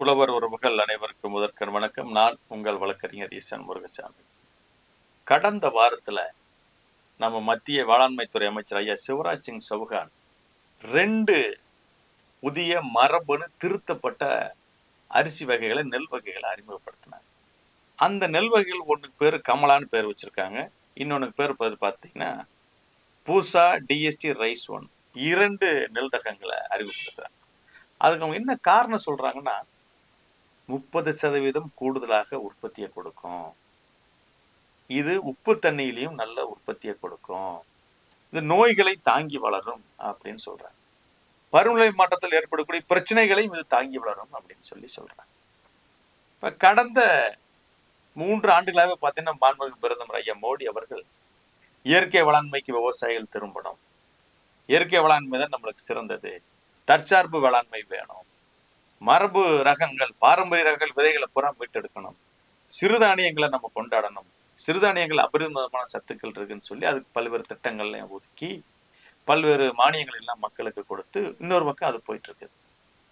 புலவர் உறவுகள் அனைவருக்கும் முதற்கண் வணக்கம். நான் உங்கள் வழக்கறிஞர் ஈசன் முருகசாமி. கடந்த வாரத்தில் நம்ம மத்திய வேளாண்மைத்துறை அமைச்சர் ஐயா சிவராஜ் சிங் சௌகான் ரெண்டு புதிய மரபணு திருத்தப்பட்ட அரிசி வகைகளை நெல் வகைகளை அறிமுகப்படுத்தினார் அந்த நெல் வகைகள் ஒன்றுக்கு பேர் கமலான்னு பேர் வச்சுருக்காங்க. இன்னொன்றுக்கு பேர் பார்த்து பார்த்தீங்கன்னா பூசா டிஎஸ்டி ரைஸ் ஒன். இரண்டு நெல் ரகங்களை அறிமுகப்படுத்துகிறாங்க அதுக்கு அவங்க என்ன காரணம் சொல்கிறாங்கன்னா முப்பது சதவீதம் கூடுதலாக உற்பத்தியை கொடுக்கும். இது உப்பு தண்ணியிலையும் நல்ல உற்பத்தியை கொடுக்கும். இது நோய்களை தாங்கி வளரும் அப்படின்னு சொல்றாங்க. பருவநிலை மாற்றத்தில் ஏற்படக்கூடிய பிரச்சனைகளையும் இது தாங்கி வளரும் அப்படின்னு சொல்லி சொல்றாங்க. இப்ப கடந்த மூன்று ஆண்டுகளாக பார்த்தீங்கன்னா மாண்புமிகு பிரதமர் ஐயா மோடி அவர்கள் இயற்கை வேளாண்மைக்கு விவசாயிகள் திரும்பணும். இயற்கை வேளாண்மை தான் நம்மளுக்கு சிறந்தது. தற்சார்பு வேளாண்மை வேணும். மரபு ரகங்கள் பாரம்பரிய ரகங்கள் விதைகளை பூரா மீட்டெடுக்கணும். சிறுதானியங்களை நம்ம கொண்டாடணும். சிறுதானியங்கள் அபரிமிதமான சத்துக்கள் இருக்குன்னு சொல்லி அதுக்கு பல்வேறு திட்டங்கள்லையும் ஒதுக்கி பல்வேறு மானியங்கள் எல்லாம் மக்களுக்கு கொடுத்து இன்னொரு பக்கம் அது போயிட்டு இருக்குது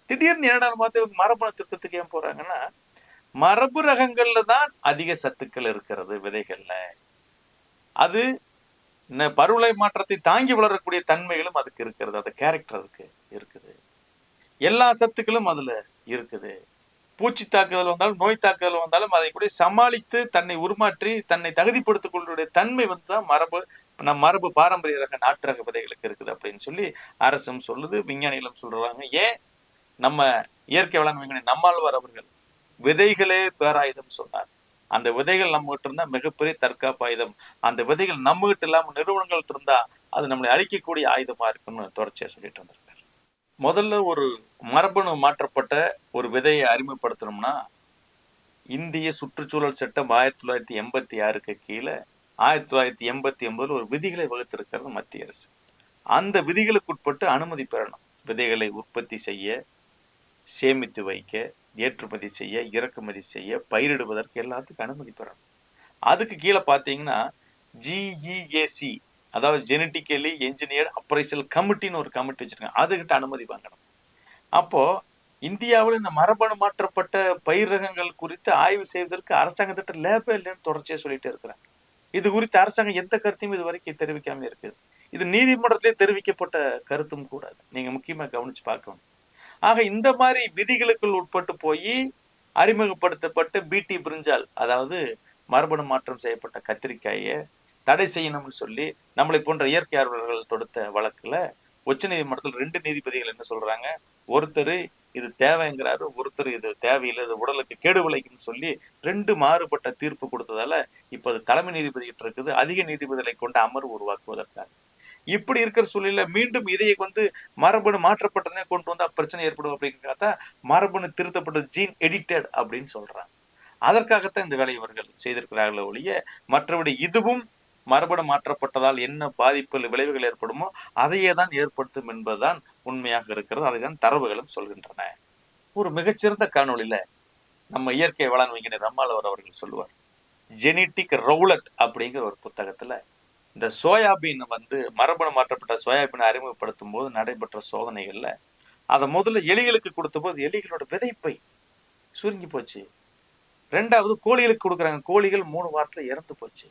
திடீர்னு என்னடா பார்த்து மரபணு திருத்தத்துக்கு ஏன் போறாங்கன்னா மரபு ரகங்கள்ல தான் அதிக சத்துக்கள் இருக்கிறது விதைகள்ல. அது பருவலை மாற்றத்தை தாங்கி வளரக்கூடிய தன்மைகளும் அதுக்கு இருக்கிறது. அது கேரக்டர் இருக்கு இருக்குது. எல்லா சத்துக்களும் அதுல இருக்குது. பூச்சி தாக்குதல் வந்தாலும் நோய் தாக்குதல் வந்தாலும் அதை கூட சமாளித்து தன்னை உருமாற்றி தன்னை தகுதிப்படுத்திக் கொள்ளுடைய தன்மை வந்து தான் மரபு நம் மரபு பாரம்பரிய ரக நாட்டு ரக விதைகளுக்கு இருக்குது அப்படின்னு சொல்லி அரசும் சொல்லுது விஞ்ஞானிகளும் சொல்றாங்க. ஏன்? நம்ம இயற்கை வளம் விஞ்ஞானி நம்மாழ்வார் அவர்கள் விதைகளே பேராயுதம் சொன்னார். அந்த விதைகள் நம்மகிட்ட இருந்தால் இருந்தா மிகப்பெரிய தற்காப்பு ஆயுதம் அந்த விதைகள் நம்மகிட்ட இல்லாமல் இல்லாம நிறுவனங்கள்ட்ட இருந்தா அது நம்மளை அழிக்கக்கூடிய ஆயுதமா இருக்குன்னு தொடர்ச்சியா சொல்லிட்டு வந்திருக்காரு முதல்ல ஒரு மரபணு மாற்றப்பட்ட ஒரு விதையை அறிமுகப்படுத்தணும்னா இந்திய சுற்றுச்சூழல் சட்டம் ஆயிரத்தி தொள்ளாயிரத்தி எண்பத்தி ஆறுக்கு கீழே ஆயிரத்தி தொள்ளாயிரத்தி எண்பத்தி ஒன்பதில் ஒரு விதிகளை வகுத்திருக்கிறது மத்திய அரசு. அந்த விதிகளுக்கு உட்பட்டு அனுமதி பெறணும். விதைகளை உற்பத்தி செய்ய சேமித்து வைக்க ஏற்றுமதி செய்ய இறக்குமதி செய்ய பயிரிடுவதற்கு எல்லாத்துக்கும் அனுமதி பெறணும். அதுக்கு கீழே பார்த்தீங்கன்னா ஜிஇஏசி அதாவது ஜெனட்டிக்கலி என்ஜினியர்ட் அப்ரைசல் கமிட்டின்னு ஒரு கமிட்டி வச்சிருக்காங்க. அதுக்கிட்ட அனுமதி வாங்கணும். அப்போ இந்தியாவில் இந்த மரபணு மாற்றப்பட்ட பயிர் ரகங்கள் குறித்து ஆய்வு செய்வதற்கு அரசாங்கத்திட்ட லேபே இல்லைன்னு தொடர்ச்சியாக சொல்லிட்டு இருக்கிறாங்க. இது குறித்து அரசாங்கம் எந்த கருத்தையும் இது வரைக்கும் தெரிவிக்காம இருக்குது இது நீதிமன்றத்திலே தெரிவிக்கப்பட்ட கருத்தும் கூடாது நீங்க முக்கியமாக கவனிச்சு பார்க்கணும். ஆக இந்த மாதிரி விதிகளுக்குள் உட்பட்டு போய் அறிமுகப்படுத்தப்பட்ட பிடி பிரிஞ்சால் அதாவது மரபணு மாற்றம் செய்யப்பட்ட கத்திரிக்காயை தடை செய்யணும்னு சொல்லி நம்மளை போன்ற இயற்கை ஆர்வலர்கள் தொடுத்த வழக்குல உச்சநீதிமன்றத்தில் ரெண்டு நீதிபதிகள் என்ன சொல்றாங்க? ஒருத்தர் இது தேவைங்கிறாரு ஒருத்தர் இது தேவையில்லை இது உடலுக்கு கேடு விளைக்கும்னு சொல்லி ரெண்டு மாறுபட்ட தீர்ப்பு கொடுத்ததால இப்ப அது தலைமை நீதிபதி கிட்ட இருக்குது. அதிக நீதிபதிகளை கொண்ட அமர்வு உருவாக்குவதற்காக. இப்படி இருக்கிற சூழ்நிலை மீண்டும் இதையை வந்து மரபணு மாற்றப்பட்டதுனே கொண்டு வந்தா பிரச்சனை ஏற்படும் அப்படிங்கிறத மரபணு திருத்தப்பட்டது ஜீன் எடிட்டட் அப்படின்னு சொல்றாங்க. அதற்காகத்தான் இந்த வேலையை இவர்கள் செய்திருக்கிறார்களே ஒழிய மற்றபடி இதுவும் மரபணு மாற்றப்பட்டதால் என்ன பாதிப்புகள் விளைவுகள் ஏற்படுமோ அதையே தான் ஏற்படுத்தும் என்பதுதான் உண்மையாக இருக்கிறது. அதை தான் தரவுகளும் சொல்கின்றன. ஒரு மிகச்சிறந்த காணொளியில நம்ம இயற்கை வேளாண் விஞ்ஞானி ரம்மாளவர் அவர்கள் சொல்லுவார். ஜெனட்டிக் ரவுலட் அப்படிங்கிற ஒரு புத்தகத்துல இந்த சோயாபீன் வந்து மரபணு மாற்றப்பட்ட சோயாபீனை அறிமுகப்படுத்தும் போது நடைபெற்ற சோதனைகள்ல அதை முதல்ல எலிகளுக்கு கொடுத்த போது எலிகளோட விதைப்பை சுருங்கி போச்சு. ரெண்டாவது கோழிகளுக்கு கொடுக்குறாங்க. கோழிகள் மூணு வாரத்துல இறந்து போச்சு.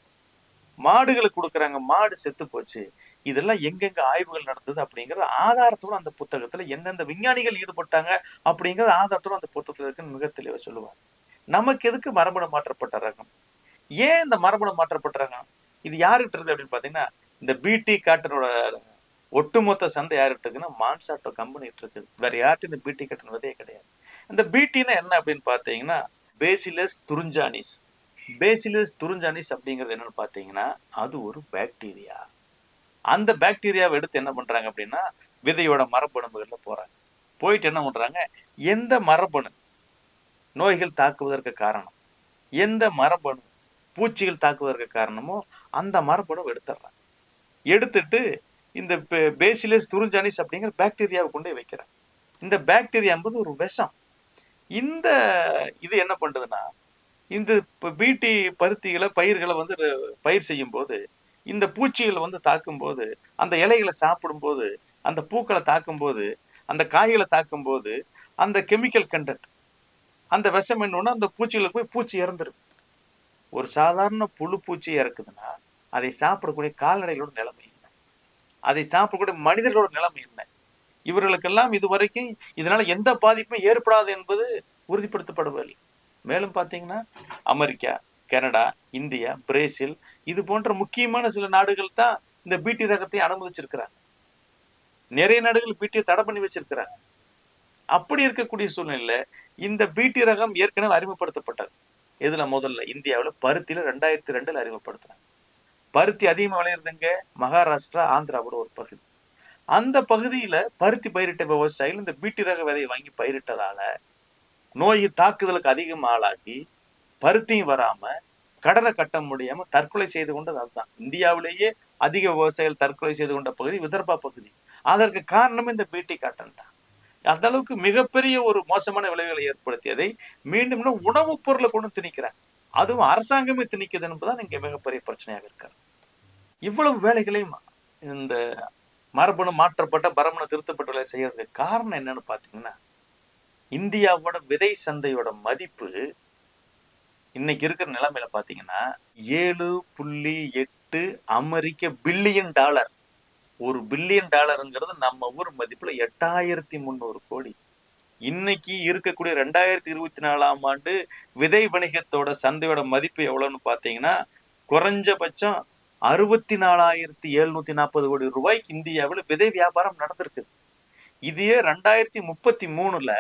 மாடுகளுக்கு கொடுக்குறாங்க. மாடு செத்து போச்சு. இதெல்லாம் எங்கெங்க ஆய்வுகள் நடந்தது அப்படிங்கறது ஆதாரத்தோட அந்த புத்தகத்துல எந்தெந்த விஞ்ஞானிகள் ஈடுபட்டாங்க அப்படிங்கிறது ஆதாரத்தோட அந்த புத்தகத்துல இருக்குன்னு மிக தெளிவாக சொல்லுவாங்க. நமக்கு எதுக்கு மரபணு மாற்றப்பட்ட ரகம்? ஏன் இந்த மரபணு மாற்றப்பட்ட ரகம்? இது யாருக்கிட்ட இருக்குது அப்படின்னு பாத்தீங்கன்னா இந்த பிடி காட்டனோட ஒட்டுமொத்த சந்தை யார்கிட்ட இருக்குன்னா மான்சாட்டோ கம்பெனி இருக்குது. வேற யார்கிட்ட இந்த பிடி காட்டன் விதையே கிடையாது. இந்த பிடினா என்ன அப்படின்னு பாத்தீங்கன்னா பேசிலஸ் துருஞ்சானிஸ் பேசிலஸ் துருஞ்சானிஸ் அப்படிங்கிறது என்னன்னு பார்த்தீங்கன்னா அது ஒரு பாக்டீரியா அந்த பாக்டீரியாவை எடுத்து என்ன பண்றாங்க அப்படின்னா விதையோட மரபணுகளில் போறாங்க. போயிட்டு என்ன பண்ணுறாங்க எந்த மரபணு நோய்கள் தாக்குவதற்கு காரணம் எந்த மரபணு பூச்சிகள் தாக்குவதற்கு காரணமோ அந்த மரபணு எடுத்துடுறாங்க. எடுத்துட்டு இந்த பேசிலஸ் துருஞ்சானிஸ் அப்படிங்கிற பாக்டீரியாவை கொண்டு வைக்கிறாங்க. இந்த பாக்டீரியா என்பது ஒரு விஷம். இந்த இது என்ன பண்ணுதுன்னா இந்த பீட்டி பருத்திகளை பயிர்களை வந்து பயிர் செய்யும் போது இந்த பூச்சிகள் வந்து தாக்கும்போது அந்த இலைகளை சாப்பிடும்போது அந்த பூக்களை தாக்கும்போது அந்த காய்களை தாக்கும்போது அந்த கெமிக்கல் கண்டென்ட் அந்த விஷம் என்னன்னா அந்த பூச்சிகளுக்கு போய் பூச்சி இறந்துருது ஒரு சாதாரண புழு பூச்சி இறக்குதுன்னா அதை சாப்பிடக்கூடிய கால்நடைகளோட நிலைமை என்ன? அதை சாப்பிடக்கூடிய மனிதர்களோட நிலைமை என்ன? இவர்களுக்கெல்லாம் இதுவரைக்கும் இதனால எந்த பாதிப்பும் ஏற்படாது என்பது உறுதிப்படுத்தப்படவில்லை மேலும் பார்த்தீங்கன்னா அமெரிக்கா கனடா இந்தியா பிரேசில் இது போன்ற முக்கியமான சில நாடுகள் தான் இந்த பீட்டி ரகத்தை அனுமதிச்சிருக்கிறாங்க. நிறைய நாடுகள் பீட்டியை தடை பண்ணி வச்சிருக்கிறாங்க. அப்படி இருக்கக்கூடிய சூழ்நிலையில இந்த பீட்டி ரகம் ஏற்கனவே அறிமுகப்படுத்தப்பட்டது. எதுல? முதல்ல இந்தியாவில் பருத்தியில ரெண்டாயிரத்தி ரெண்டுல அறிமுகப்படுத்துறாங்க. பருத்தி அதிகமாக விளையிறதுங்க மகாராஷ்டிரா ஆந்திராவோட ஒரு பகுதி. அந்த பகுதியில பருத்தி பயிரிட்ட விவசாயிகள் இந்த பீட்டி ரக விதையை வாங்கி பயிரிட்டதால நோய் தாக்குதலுக்கு அதிகம் ஆளாகி பருத்தியும் வராம கடனை கட்ட முடியாம தற்கொலை செய்து கொண்டது அதுதான். இந்தியாவிலேயே அதிக விவசாயிகள் தற்கொலை செய்து கொண்ட பகுதி விதர்பா பகுதி. அதற்கு காரணம் இந்த பீட்டி காட்டன் தான். அந்த அளவுக்கு மிகப்பெரிய ஒரு மோசமான விளைவுகளை ஏற்படுத்தியதை மீண்டும் உணவுப் பொருளை கொண்டு திணிக்கிறாங்க. அதுவும் அரசாங்கமே திணிக்குது என்பதுதான் இங்கே மிகப்பெரிய பிரச்சனையாக இருக்கார் இவ்வளவு வேலைகளையும் இந்த மரபணு மாற்றப்பட்ட பரமண திருத்தப்பட்ட வேலை செய்யறதுக்கு காரணம் என்னன்னு பாத்தீங்கன்னா இந்தியாவோட விதை சந்தையோட மதிப்பு இன்னைக்கு இருக்கிற நிலைமையில பாத்தீங்கன்னா ஏழு புள்ளி எட்டு அமெரிக்க பில்லியன் டாலர். ஒரு பில்லியன் டாலருங்கிறது நம்ம ஊர் மதிப்புல எட்டாயிரத்தி முந்நூறு கோடி. இன்னைக்கு இருக்கக்கூடிய ரெண்டாயிரத்தி இருபத்தி நாலாம் ஆண்டு விதை வணிகத்தோட சந்தையோட மதிப்பு எவ்வளோன்னு பார்த்தீங்கன்னா குறைஞ்சபட்சம் அறுபத்தி நாலாயிரத்தி எழுநூத்தி நாற்பது கோடி ரூபாய்க்கு இந்தியாவில் விதை வியாபாரம் நடந்திருக்குது இதையே ரெண்டாயிரத்தி முப்பத்தி மூணுல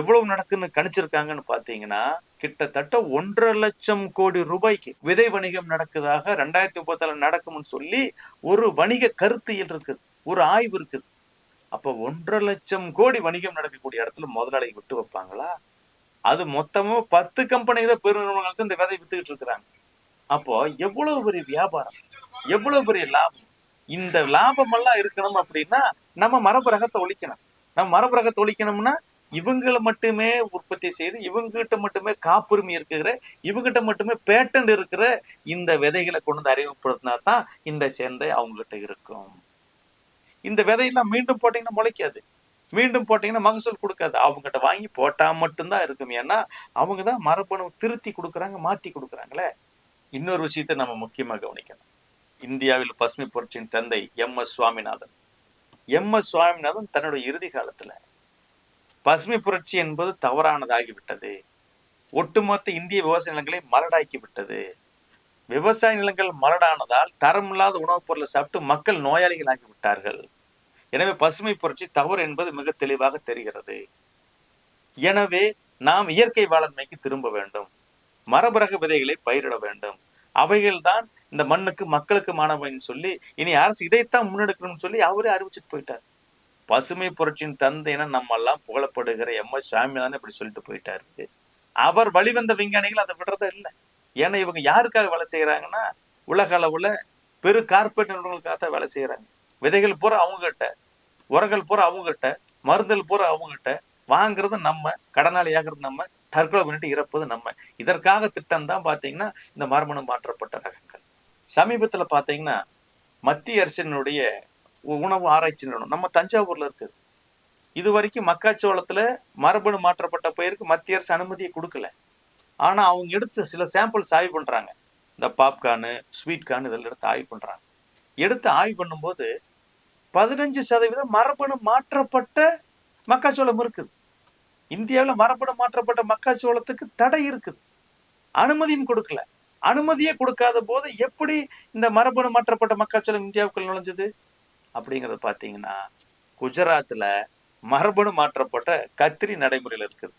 எவ்வளவு நடக்குன்னு கணிச்சிருக்காங்கன்னு பாத்தீங்கன்னா கிட்டத்தட்ட ஒன்றரை லட்சம் கோடி ரூபாய்க்கு விதை வணிகம் நடக்குதாக ரெண்டாயிரத்தி முப்பத்தால நடக்கும்னு சொல்லி ஒரு வணிக கருத்தியல் இருக்குது ஒரு ஆய்வு இருக்குது. அப்ப ஒன்றரை லட்சம் கோடி வணிகம் நடக்கக்கூடிய இடத்துல முதலாளி விட்டு வைப்பாங்களா? அது மொத்தமும் பத்து கம்பெனி தான் பெருநிறுவனங்கள் இந்த விதை வித்துக்கிட்டு இருக்கிறாங்க. அப்போ எவ்வளவு பெரிய வியாபாரம்? எவ்வளவு பெரிய லாபம்? இந்த லாபம் எல்லாம் இருக்கணும் அப்படின்னா நம்ம மரபு ரகத்தை ஒழிக்கணும். நம்ம மரபு ரகத்தை ஒழிக்கணும்னா இவங்களை மட்டுமே உற்பத்தி செய்து இவங்ககிட்ட மட்டுமே காப்புரிமை இருக்கிற இவங்ககிட்ட மட்டுமே பேட்டன் இருக்கிற இந்த விதைகளை கொண்டு வந்து அறிமுகப்படுத்தினா தான் இந்த சேர்ந்தை அவங்ககிட்ட இருக்கும். இந்த விதையெல்லாம் மீண்டும் போட்டீங்கன்னா முளைக்காது. மீண்டும் போட்டீங்கன்னா மகசூல் கொடுக்காது. அவங்ககிட்ட வாங்கி போட்டா மட்டும்தான் இருக்கும். ஏன்னா அவங்க தான் மரபணு திருத்தி கொடுக்குறாங்க மாத்தி கொடுக்குறாங்களே. இன்னொரு விஷயத்தை நம்ம முக்கியமா கவனிக்கணும். இந்தியாவில் பசுமை புரட்சியின் தந்தை M S Swaminathan. M S Swaminathan தன்னுடைய இறுதி காலத்தில் பசுமை புரட்சி என்பது தவறானதாகிவிட்டது. ஒட்டுமொத்த இந்திய விவசாய நிலங்களை மலடாக்கி விட்டது விவசாய நிலங்கள் மலடானதால் தரமில்லாத உணவுப் பொருளை சாப்பிட்டு மக்கள் நோயாளிகளாகி விட்டார்கள் எனவே பசுமை புரட்சி தவறு என்பது மிக தெளிவாக தெரிகிறது. எனவே நாம் இயற்கை வேளாண்மைக்கு திரும்ப வேண்டும். மரபரக விதைகளை பயிரிட வேண்டும். அவைகள்தான் இந்த மண்ணுக்கு மக்களுக்கு மாணவன் சொல்லி இனி அரசு இதைத்தான் முன்னெடுக்கணும்னு சொல்லி அவரே அறிவிச்சுட்டு போயிட்டார். பசுமை புரட்சியின் தந்தைன்னு நம்ம எல்லாம் புகழப்படுகிற எம். எஸ். சுவாமிநாதன் இப்படி சொல்லிட்டு போயிட்டாரு. அவர் வழிவந்த விஞ்ஞானிகள் அதை விடுறதே இல்லை. ஏன்னா இவங்க யாருக்காக வேலை செய்யறாங்கன்னா உலக அளவுல பெரு கார்பரேட் நிறுவனங்களுக்காக தான் வேலை செய்யறாங்க விதைகள் பூரா அவங்ககிட்ட உரங்கள் பூரா அவங்ககிட்ட மருந்தல் பூரா அவங்ககிட்ட வாங்குறது நம்ம கடனாளி ஆகிறது நம்ம தற்கொலை பண்ணிட்டு இறப்பது நம்ம. இதற்காக திட்டம் தான் பாத்தீங்கன்னா இந்த மர்மணம் மாற்றப்பட்ட ரகங்கள். சமீபத்தில் பார்த்தீங்கன்னா மத்திய அரசினுடைய உணவு ஆராய்ச்சி நிறுவனம் நம்ம தஞ்சாவூரில் இருக்குது. இது வரைக்கும் மக்காச்சோளத்தில் மரபணு மாற்றப்பட்ட பயிருக்கு மத்திய அரசு அனுமதியை கொடுக்கல. ஆனால் அவங்க எடுத்து சில சாம்பிள்ஸ் ஆய்வு பண்ணுறாங்க இந்த பாப்கார்னு ஸ்வீட் கார்னு இதெல்லாம் எடுத்து ஆய்வு பண்ணுறாங்க எடுத்து ஆய்வு பண்ணும்போது பதினஞ்சு சதவீதம் மரபணு மாற்றப்பட்ட மக்காச்சோளம் இருக்குது. இந்தியாவில் மரபணு மாற்றப்பட்ட மக்காச்சோளத்துக்கு தடை இருக்குது. அனுமதியும் கொடுக்கல. அனுமதியே கொடுக்காத போது எப்படி இந்த மரபணு மாற்றப்பட்ட மக்காச்சோளம் இந்தியாவுக்குள் நுழைஞ்சது? அப்படிங்கறத பாத்தீங்கன்னா குஜராத்ல மரபணு மாற்றப்பட்ட கத்திரி நடைமுறையில் இருக்குது.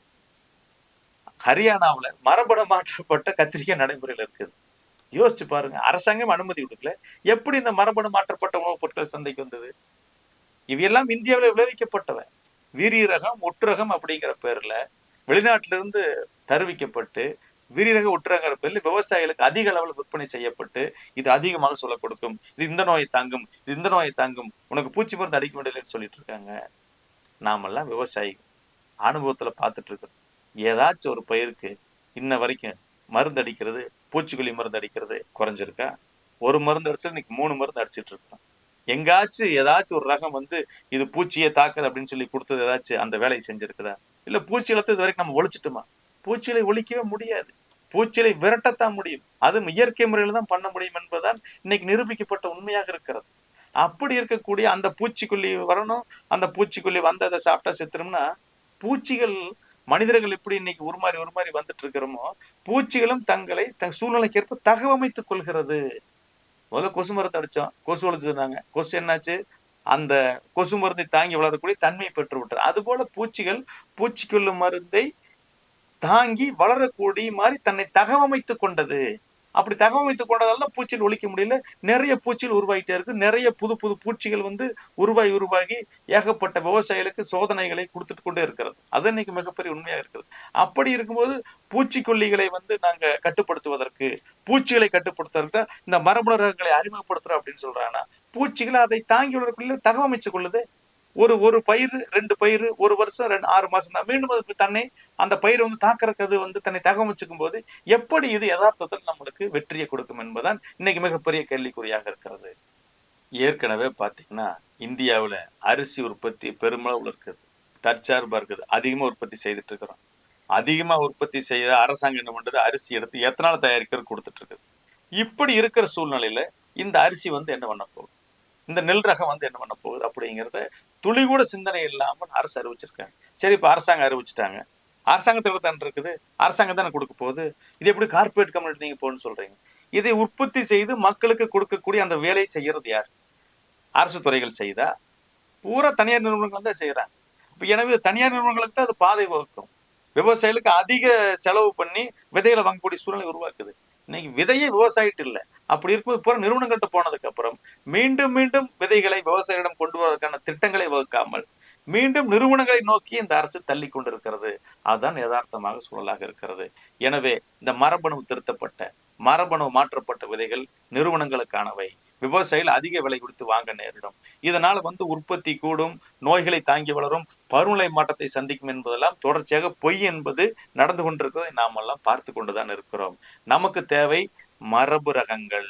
ஹரியானாவில் மரபணு மாற்றப்பட்ட கத்திரிக்காய் நடைமுறையில் இருக்குது. யோசிச்சு பாருங்க அரசாங்கம் அனுமதி கொடுக்கல. எப்படி இந்த மரபணு மாற்றப்பட்ட உணவுப் பொருட்கள் சந்தைக்கு வந்தது? இவையெல்லாம் இந்தியாவில் விளைவிக்கப்பட்டவை. வீரியரகம் ஒட்டுரகம் அப்படிங்கிற பேர்ல வெளிநாட்டிலிருந்து தருவிக்கப்பட்டு விரிரக ஒட்டுரங்கிற பேர்ல விவசாயிகளுக்கு அதிக அளவில் விற்பனை செய்யப்பட்டு இது அதிகமாக சொல்ல கொடுக்கும். இது இந்த நோயை தாங்கும் இது இந்த நோயை தாங்கும் உனக்கு பூச்சி மருந்து அடிக்க முடியலன்னு சொல்லிட்டு இருக்காங்க. நாமெல்லாம் விவசாயி அனுபவத்தில் பார்த்துட்டு இருக்கோம் ஏதாச்சும் ஒரு பயிருக்கு இன்ன வரைக்கும் மருந்து அடிக்கிறது பூச்சிக்கொல்லி மருந்து அடிக்கிறது குறைஞ்சிருக்கா? ஒரு மருந்து அடிச்சது இன்னைக்கு மூணு மருந்து அடிச்சிட்டு இருக்கோம் எங்காச்சும் ஏதாச்சும் ஒரு ரகம் வந்து இது பூச்சியை தாக்குது அப்படின்னு சொல்லி கொடுத்தது ஏதாச்சும் அந்த வேலையை செஞ்சிருக்குதா? இல்லை பூச்சி இழத்து இது வரைக்கும் நம்ம ஒழிச்சிட்டோமா? பூச்சிகளை ஒழிக்கவே முடியாது. பூச்சிகளை விரட்டத்தான் முடியும். அதுவும் இயற்கை முறையில் தான் பண்ண முடியும் என்பதுதான் இன்னைக்கு நிரூபிக்கப்பட்ட உண்மையாக இருக்கிறது. அப்படி இருக்கக்கூடிய அந்த பூச்சிக்கொல்லி வரணும் அந்த பூச்சிக்கொல்லி வந்ததை சாப்பிட்டா செத்துரும்னா பூச்சிகள் மனிதர்கள் எப்படி இன்னைக்கு உருமாறி உருமாறி வந்துட்டு இருக்கிறோமோ பூச்சிகளும் தங்களை தன் சூழ்நிலைக்கேற்ப தகவமைத்துக் கொள்கிறது. முதல்ல கொசு மருந்து அடித்தோம் கொசு ஒழிச்சுனாங்க கொசு என்னாச்சு? அந்த கொசு மருந்தை தாங்கி வளரக்கூடிய தன்மையை பெற்று விட்டது அதுபோல பூச்சிகள் பூச்சிக்கொல்லு மருந்தை தாங்கி வளரக்கூடிய மாதிரி தன்னை தகவமைத்து கொண்டது. அப்படி தகவமைத்துக் கொண்டதால தான் ஒழிக்க முடியல. நிறைய பூச்சிகள் உருவாகிட்டே இருக்கு. நிறைய புது புது பூச்சிகள் வந்து உருவாகி உருவாகி ஏகப்பட்ட விவசாயிகளுக்கு சோதனைகளை கொடுத்துட்டு கொண்டே இருக்கிறது. அது இன்னைக்கு மிகப்பெரிய உண்மையாக இருக்கிறது அப்படி இருக்கும்போது பூச்சிக்கொல்லிகளை வந்து நாங்கள் கட்டுப்படுத்துவதற்கு பூச்சிகளை கட்டுப்படுத்துவதற்கு தான் இந்த மரபணு ரகங்களை அறிமுகப்படுத்துறோம் அப்படின்னு சொல்றாங்கன்னா பூச்சிகளை அதை தாங்கி வளரக்குள்ள தகவமைச்சு கொள்ளுது. ஒரு ஒரு பயிர் ரெண்டு பயிர் ஒரு வருஷம் ரெண்டு ஆறு மாதம் தான். மீண்டும் அது தன்னை அந்த பயிரை வந்து தாக்கறதுக்கு அது வந்து தன்னை தகவமைச்சுக்கும் போது எப்படி இது யதார்த்தத்தில் நம்மளுக்கு வெற்றியை கொடுக்கும் என்பதுதான் இன்னைக்கு மிகப்பெரிய கேள்விக்குறியாக இருக்கிறது. ஏற்கனவே பார்த்தீங்கன்னா இந்தியாவில் அரிசி உற்பத்தி பெருமளவில் இருக்குது. தற்சார்பா இருக்குது. அதிகமாக உற்பத்தி செய்துட்டு இருக்கிறோம் அதிகமாக உற்பத்தி செய்ய அரசாங்கம் என்ன பண்றது அரிசி எடுத்து எத்தனால் தயாரிக்கிறது கொடுத்துட்டு இருக்குது இப்படி இருக்கிற சூழ்நிலையில இந்த அரிசி வந்து என்ன பண்ண போகுது? இந்த நெல் ரகம் வந்து என்ன பண்ண போகுது? அப்படிங்கிறத துளி கூட சிந்தனை இல்லாமல் அரசு அறிவிச்சிருக்காங்க. சரி இப்போ அரசாங்கம் அறிவிச்சிட்டாங்க. அரசாங்கத்தில் தான் இருக்குது? அரசாங்கம் தானே கொடுக்க போகுது? இது எப்படி கார்பரேட் கம்யூனிட்டி நீங்கள் போகணும்னு சொல்கிறீங்க இதை உற்பத்தி செய்து மக்களுக்கு கொடுக்கக்கூடிய அந்த வேலையை செய்கிறது யார்? அரசு துறைகள் செய்தா? பூரா தனியார் நிறுவனங்கள் தான் செய்கிறாங்க இப்போ எனவே தனியார் நிறுவனங்களுக்கு தான் அது பாதை வகுக்கும். விவசாயிகளுக்கு அதிக செலவு பண்ணி விதைகளை வாங்கக்கூடிய சூழ்நிலை உருவாக்குது. இன்னைக்கு விதையே விவசாயிட்டு இல்லை. அப்படி இருக்கும்போது பூரா நிறுவனங்கள்ட்ட போனதுக்கு அப்புறம் மீண்டும் மீண்டும் விதைகளை விவசாயிகளிடம் கொண்டு வருவதற்கான திட்டங்களை வகுக்காமல் மீண்டும் நிறுவனங்களை நோக்கி இந்த அரசு தள்ளி கொண்டிருக்கிறது. அதுதான் யதார்த்தமாக சூழலாக இருக்கிறது. எனவே இந்த மரபணு திருத்தப்பட்ட மரபணு மாற்றப்பட்ட விதைகள் நிறுவனங்களுக்கானவை. விவசாயிகள் அதிக விலை கொடுத்து வாங்க நேரிடும். இதனால் வந்து உற்பத்தி கூடும் நோய்களை தாங்கி வளரும் பருவநிலை மாற்றத்தை சந்திக்கும் என்பதெல்லாம் தொடர்ச்சியாக பொய் என்பது நடந்து கொண்டிருக்கிறதை நாம் எல்லாம் பார்த்து கொண்டுதான் இருக்கிறோம். நமக்கு தேவை மரபு ரகங்கள்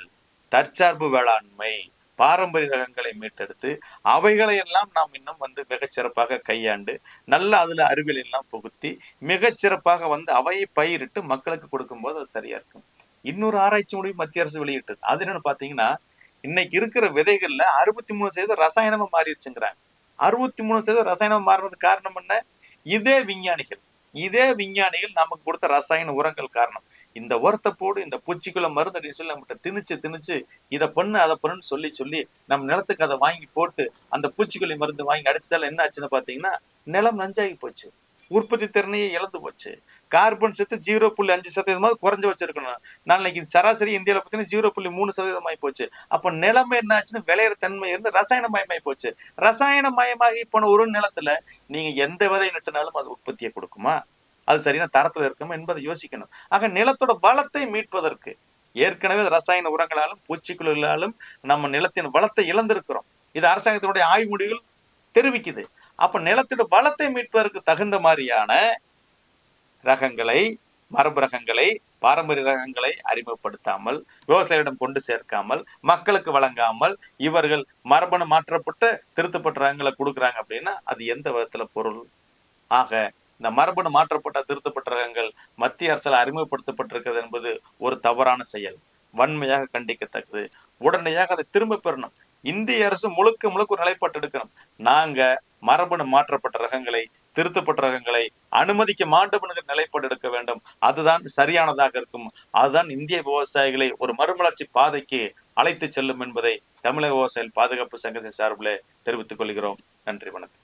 தற்சார்பு வேளாண்மை பாரம்பரிய ரகங்களை மீட்டெடுத்து அவைகளை எல்லாம் நாம் இன்னும் வந்து மிகச்சிறப்பாக கையாண்டு நல்ல அதுல அறிவியல் எல்லாம் புகுத்தி மிகச்சிறப்பாக வந்து அவையை பயிரிட்டு மக்களுக்கு கொடுக்கும்போது அது சரியா இருக்கும். இன்னொரு ஆராய்ச்சி முடிவு மத்திய அரசு வெளியிட்டது. அது என்னன்னு பாத்தீங்கன்னா இன்னைக்கு இருக்கிற விதைகள்ல அறுபத்தி மூணு சதவீதம் ரசாயனமா மாறிடுச்சுங்கிறாங்க. அறுபத்தி மூணு சதவீதம் ரசாயனமா மாறினதுக்கு காரணம் என்ன? இதே விஞ்ஞானிகள். இதே விஞ்ஞானிகள் நமக்கு கொடுத்த ரசாயன உரங்கள் காரணம். இந்த உரத்தை போடு இந்த பூச்சிக்குள்ள மருந்து அப்படின்னு சொல்லி நம்மகிட்ட திணிச்சு திணிச்சு இதை பண்ணு அதை பண்ணுன்னு சொல்லி சொல்லி நம்ம நிலத்துக்கு அதை வாங்கி போட்டு அந்த பூச்சிக்கொல்லி மருந்து வாங்கி அடிச்சதால என்ன ஆச்சுன்னு பாத்தீங்கன்னா நிலம் நஞ்சாகி போச்சு. உற்பத்தி திறனையே இழந்து போச்சு. கார்பன் சத்து ஜீரோ புள்ளி அஞ்சு சதவீதமாவது குறைஞ்சு வச்சிருக்கணும். நாளைக்கு சராசரி இந்தியாவில் பார்த்தீங்கன்னா ஜீரோ புள்ளி மூணு சதவீதமாகி போச்சு. அப்போ நிலைமை என்ன ஆச்சுன்னு விளையிற தன்மை இருந்து ரசாயன மயமாகி போச்சு. ரசாயன மயமாகி போன ஒரு நிலத்துல நீங்க எந்த விதை நட்டுனாலும் அது உற்பத்தியை கொடுக்குமா? அது சரியான தரத்துல இருக்குமா என்பதை யோசிக்கணும். ஆக நிலத்தோட வளத்தை மீட்பதற்கு ஏற்கனவே ரசாயன உரங்களாலும் பூச்சிக்குள்ளாலும் நம்ம நிலத்தின் வளத்தை இழந்திருக்கிறோம். இது அரசாங்கத்தினுடைய ஆய்வு முடிவுகள் தெரிவிக்குது. அப்ப நிலத்தோட வளத்தை மீட்பதற்கு தகுந்த மாதிரியான ரகங்களை மரபு ரகங்களை பாரம்பரிய ரகங்களை அறிமுகப்படுத்தாமல் விவசாயிடம் கொண்டு சேர்க்காமல் மக்களுக்கு வழங்காமல் இவர்கள் மரபணு மாற்றப்பட்ட திருத்தப்பட்ட ரகங்களை கொடுக்குறாங்க அப்படின்னா அது எந்த விதத்துல பொருள்? ஆக இந்த மரபணு மாற்றப்பட்ட திருத்தப்பட்ட ரகங்கள் மத்திய அரசால் அறிமுகப்படுத்தப்பட்டிருக்கிறது என்பது ஒரு தவறான செயல். வன்மையாக கண்டிக்கத்தக்கது. உடனடியாக அதை திரும்ப பெறணும். இந்திய அரசு முழுக்க முழுக்க ஒரு நிலைப்பாட்டு எடுக்கணும். நாங்க மரபணு மாற்றப்பட்ட ரகங்களை திருத்தப்பட்டரகங்களை அனுமதிக்க மாட்டோம் என்கிற நிலைப்பாடு எடுக்க வேண்டும். அதுதான் சரியானதாக இருக்கும். அதுதான் இந்திய விவசாயிகளை ஒரு மறுமலர்ச்சி பாதைக்கு அழைத்து செல்லும் என்பதை தமிழக விவசாயிகள் பாதுகாப்பு சங்கத்தின் சார்பில் தெரிவித்துக் கொள்கிறோம். நன்றி வணக்கம்.